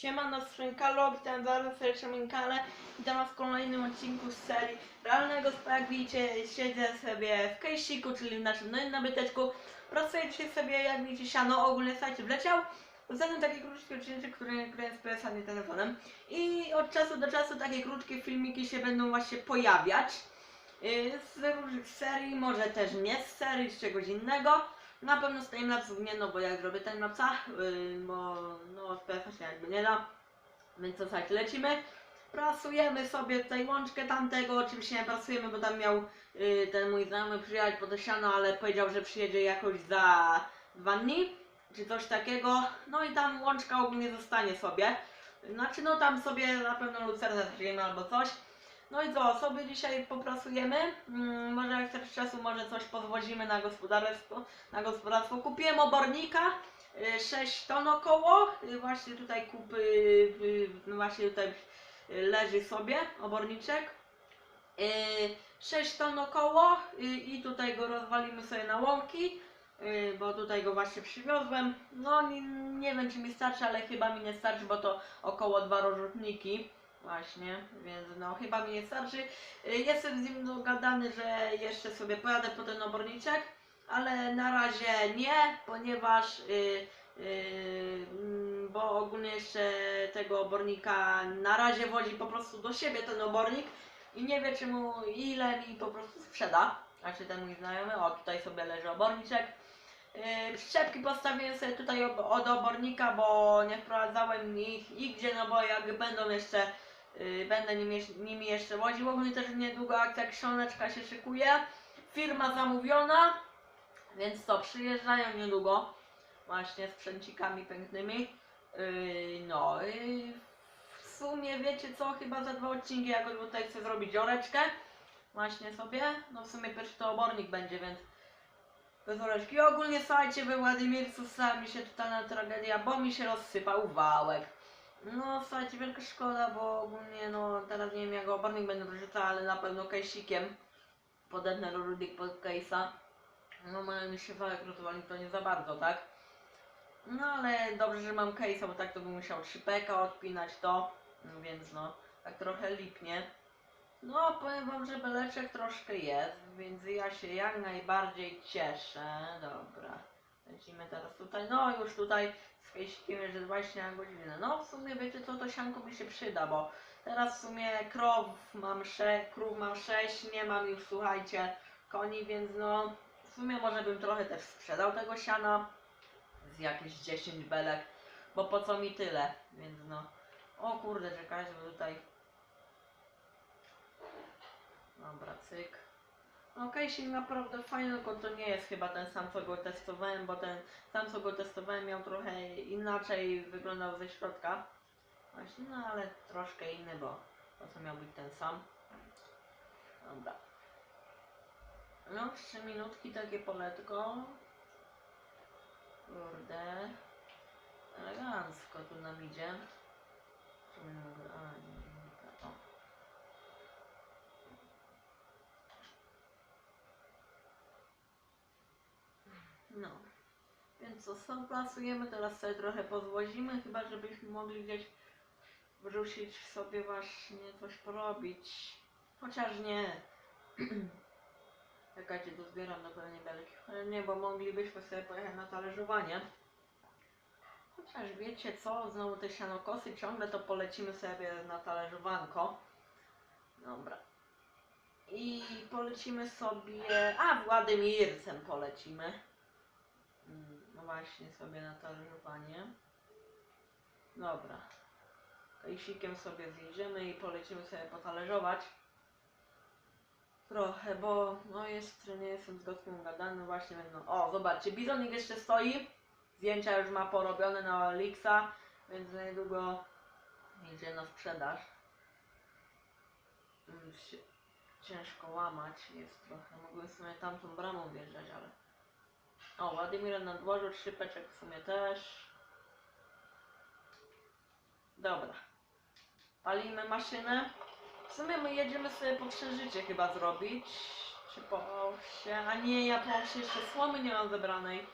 Siemano, Szynkalog, witam zaraz serdecznie kanale. Witam was w kolejnym odcinku z serii Realnego Spa. Jak widzicie, siedzę sobie w kejsiku, czyli w naszym nowym nabyteczku. Pracuję dzisiaj sobie, jak widzicie, siano ogólnie słuchajcie, wleciał. Poza tym takie krótkie odcinki, które nagrałem z telefonem. I od czasu do czasu takie krótkie filmiki się będą właśnie pojawiać. Yy, Z różnych serii, może też nie z serii, z czegoś innego. Na pewno z timelapsów nie, no bo jak zrobię timelapsa, yy, bo no z PS-a się jakby nie da. Więc co, słuchajcie, lecimy. Prasujemy sobie tutaj łączkę tamtego, oczywiście nie prasujemy, bo tam miał yy, ten mój znajomy przyjechać po to siano, ale powiedział, że przyjedzie jakoś za dwa dni, czy coś takiego. No i tam łączka ogólnie zostanie sobie. Znaczy no tam sobie na pewno lucernę zaczniemy albo coś. No i co, sobie dzisiaj popracujemy. Mm, może jak też czasu, może coś pozwozimy na gospodarstwo. Na gospodarstwo. Kupiłem obornika, 6 ton około. Y, Właśnie tutaj kupy, y, właśnie tutaj y, leży sobie oborniczek. 6 ton około y, i tutaj go rozwalimy sobie na łąki, y, bo tutaj go właśnie przywiozłem. No nie, nie wiem czy mi starczy, ale chyba mi nie starczy, bo to około dwa rozrzutniki. Właśnie, więc no chyba mi nie starczy. Y, Jestem z nim dogadany, że jeszcze sobie pojadę po ten oborniczek, ale na razie nie, ponieważ y, y, mm, bo ogólnie jeszcze tego obornika na razie wozi po prostu do siebie ten obornik i nie wie czy mu ile mi po prostu sprzeda. Znaczy ten mój znajomy, o tutaj sobie leży oborniczek. Yy, przyczepki postawiłem sobie tutaj od obornika, bo nie wprowadzałem ich nigdzie, no bo jak będą jeszcze, yy, będę nimi, jeszcze woził. Ogólnie też niedługo akcja książeczka się szykuje. Firma zamówiona, więc to przyjeżdżają niedługo. Właśnie z sprzęcikami pięknymi. Yy, no i w sumie wiecie co, chyba za dwa odcinki jakoś tutaj chcę zrobić oreczkę. Właśnie sobie. No w sumie pierwszy to obornik będzie, więc bez oreczki. Ogólnie słuchajcie, we Władimircu stała mi się totalna tragedia, bo mi się rozsypał wałek. No słuchajcie, wielka szkoda, bo ogólnie no teraz nie wiem jak obornik będę wyrzucał, ale na pewno kejsikiem podepnę rudik pod case'a. No mają mi się wałek rozwalił, to nie za bardzo, tak? No ale dobrze, że mam case'a, bo tak to bym musiał 3 peka odpinać to, no, więc no, tak trochę lipnie. No, powiem wam, że beleczek troszkę jest, więc ja się jak najbardziej cieszę. Dobra, lecimy teraz tutaj. No, już tutaj z fejsikiem jest 20 na godzinę. No, w sumie wiecie co, to sianko mi się przyda, bo teraz w sumie krow mam 6, krów mam 6, nie mam już, słuchajcie, koni, więc no, w sumie może bym trochę też sprzedał tego siana z jakieś 10 belek, bo po co mi tyle, więc no. O kurde, czekajcie, bo tutaj Dobra, cyk. No casing naprawdę fajny, tylko to nie jest chyba ten sam co go testowałem, bo ten sam co go testowałem miał trochę inaczej wyglądał ze środka. Właśnie, no ale troszkę inny, bo po co miał być ten sam. Dobra. No, 3 minutki takie poletko. Kurde. Elegancko tu nam idzie. A, nie, nie, nie, o. No. Więc co, sam plasujemy, teraz sobie trochę pozwozimy, chyba żebyśmy mogli gdzieś wrzucić sobie właśnie coś porobić. Chociaż nie. Czekajcie, tu zbieram na pewno belki. Ale nie, bo moglibyśmy sobie pojechać na talerzowanie. Chociaż wiecie co, znowu te sianokosy ciągle to polecimy sobie na talerzowanko. Dobra. I polecimy sobie... A, Władymircem polecimy. Mm, No właśnie sobie na talerzowanie. Dobra. Kajsikiem sobie zjedziemy i polecimy sobie potalerzować. Trochę, bo no jest, nie jestem z gościem gadany, właśnie będą. O, zobaczcie, bizonik jeszcze stoi. Zdjęcia już ma porobione na Elixa, więc niedługo idzie na sprzedaż. Mm, Ciężko łamać jest trochę. Mogłem sobie tamtą bramą wjeżdżać, ale. O, Władimir na dworzu, trzypeczek w sumie też. Dobra. Palimy maszynę. W sumie my jedziemy sobie po krzyżycie chyba zrobić. Czy po się? A nie, ja po się jeszcze słomy nie mam zebranej.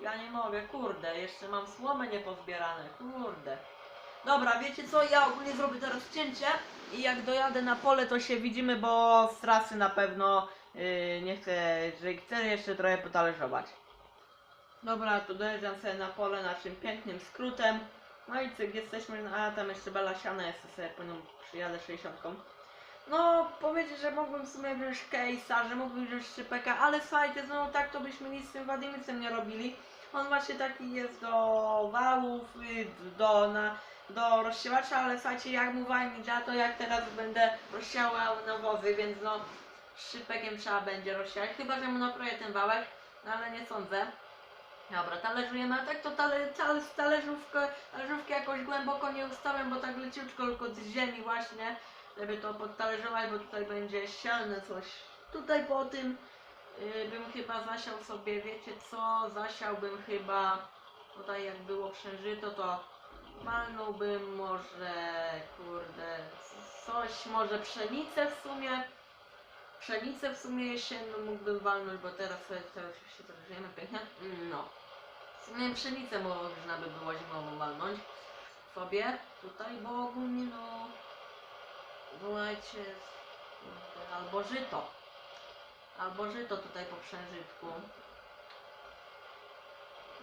Ja nie mogę, kurde, jeszcze mam słomy niepozbierane, kurde. Dobra, wiecie co? Ja ogólnie zrobię teraz cięcie i jak dojadę na pole, to się widzimy, bo z trasy na pewno yy, nie chcę, że chcę jeszcze trochę potalerzować. Dobra, to dojeżdżam sobie na pole naszym pięknym skrótem. No i cyk, jesteśmy, a tam jeszcze Bela Siana jest, sobie po nią przyjadę 60. No, powiedzieć, że mógłbym w sumie wziąć case'a, że mógłbym wziąć szczypeka, ale słuchajcie, znowu tak to byśmy nic z tym Władimicem nie robili. On właśnie taki jest do wałów, y, do, na, do rozsiewacza, ale słuchajcie, jak mu wajmi działa, to jak teraz będę rozsiałał nawozy, więc no szczypekiem trzeba będzie rozsiać, chyba że mu nakroję ten wałek, no ale nie sądzę. Dobra, talerzujemy, a tak to tale, tale, talerzówkę, talerzówkę jakoś głęboko nie ustawiam, bo tak leciutko tylko z ziemi właśnie, żeby to podtalerzować, bo tutaj będzie siane coś. Tutaj po tym y, bym chyba zasiał sobie, wiecie co, zasiałbym chyba, tutaj jak było przężyto, to walnąłbym może, kurde, coś, może pszenicę w sumie, pszenicę w sumie jesienną mógłbym walnąć, bo teraz oczywiście to żyjemy pięknie, no. Sumie pszenicę można by było zimową walnąć sobie tutaj, bo ogólnie no, wołajcie, albo żyto. Albo żyto tutaj po przężytku.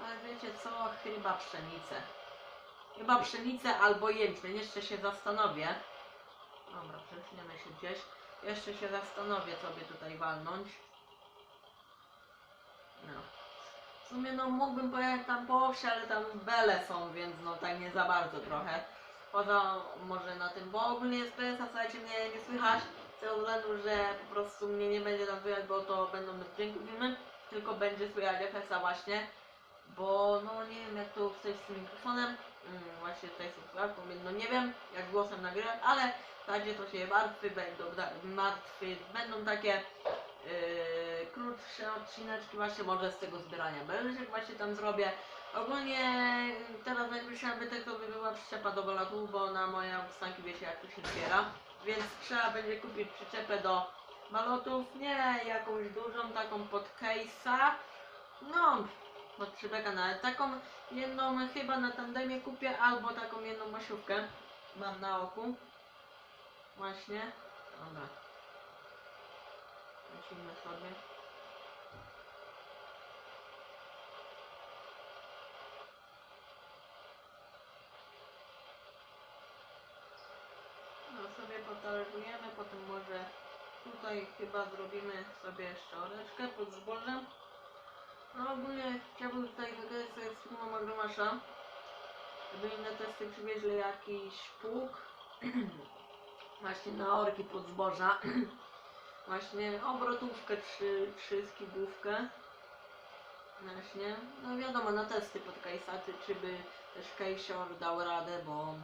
Ale wiecie co? Chyba pszenicę. Chyba pszenicę albo jęczmień. Jeszcze się zastanowię. Dobra, przesuniemy się gdzieś. Jeszcze się zastanowię, by tutaj walnąć. No. W sumie no mógłbym pojechać tam po wsi, ale tam bele są, więc no tak nie za bardzo trochę. Poza może na tym, bo ogólnie jest PSA, słuchajcie, mnie nie słychać. Z tego względu, że po prostu mnie nie będzie tam słychać, bo to będą bez dźwięku filmy, tylko będzie słychać FSA właśnie. Bo no nie wiem jak to ustawić z tym mikrofonem. Mm, właśnie tutaj są słuchawką, więc no nie wiem jak głosem nagrywać, ale w razie to się martwy będą, da- martwy, będą takie yy, krótsze odcineczki właśnie może z tego zbierania beleczek właśnie tam zrobię. Ogólnie teraz najbliższy nabytek to by była przyczepa do balatu, bo na moje wstanki wiecie jak to się zbiera. Więc trzeba będzie kupić przyczepę do balotów, nie jakąś dużą, taką pod case'a. No, pod przyczepę nawet. Taką jedną chyba na tandemie kupię, albo taką jedną masiówkę mam na oku. Właśnie. Dobra. Lecimy sobie. No sobie potalerzujemy, potem może tutaj chyba zrobimy sobie jeszcze oreczkę pod zbożem. No ogólnie chciałbym tutaj wygrać sobie z firmą Agromasza, żeby inne testy przywieźli jakiś pług właśnie na orki pod zboża. Właśnie obrotówkę trzy, trzy skibówkę. Właśnie, no wiadomo, na testy pod kajsaty, czy by też Kejsior dał radę, bo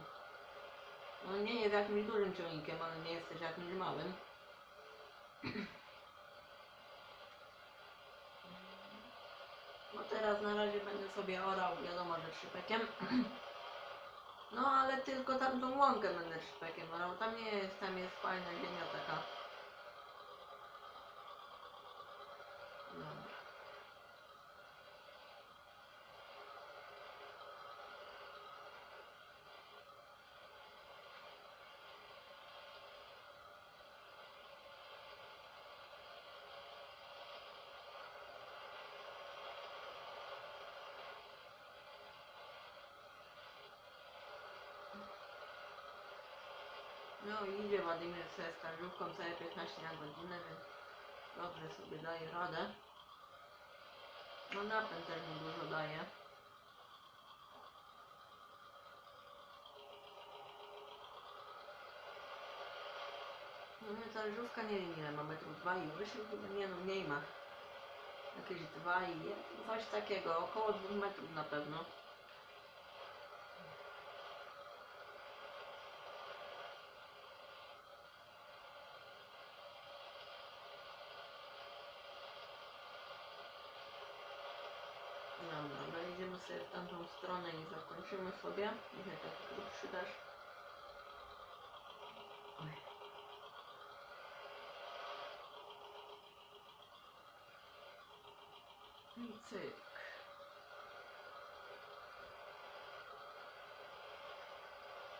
no nie jest jakimś dużym ciągnikiem, ale nie jest też jakimś małym. No teraz na razie będę sobie orał, wiadomo, że trzypekiem. No ale tylko tamtą łąkę będę trzypekiem orał, tam nie jest, tam jest fajna ziemia taka. Dobra. No i idzie Władimir sobie z każdówką całe 15 na godzinę, więc dobrze sobie daje radę. No napęd też mu dużo daje. No żówka nie wiem ile ma metrów, dwa i wyżej nie no mniej ma. Jakieś dwa i je- coś takiego, około dwóch metrów na pewno. Dobra, no idziemy sobie w tamtą stronę i zakończymy sobie. Dzisiaj tak krótszy też. Oj. I cyk.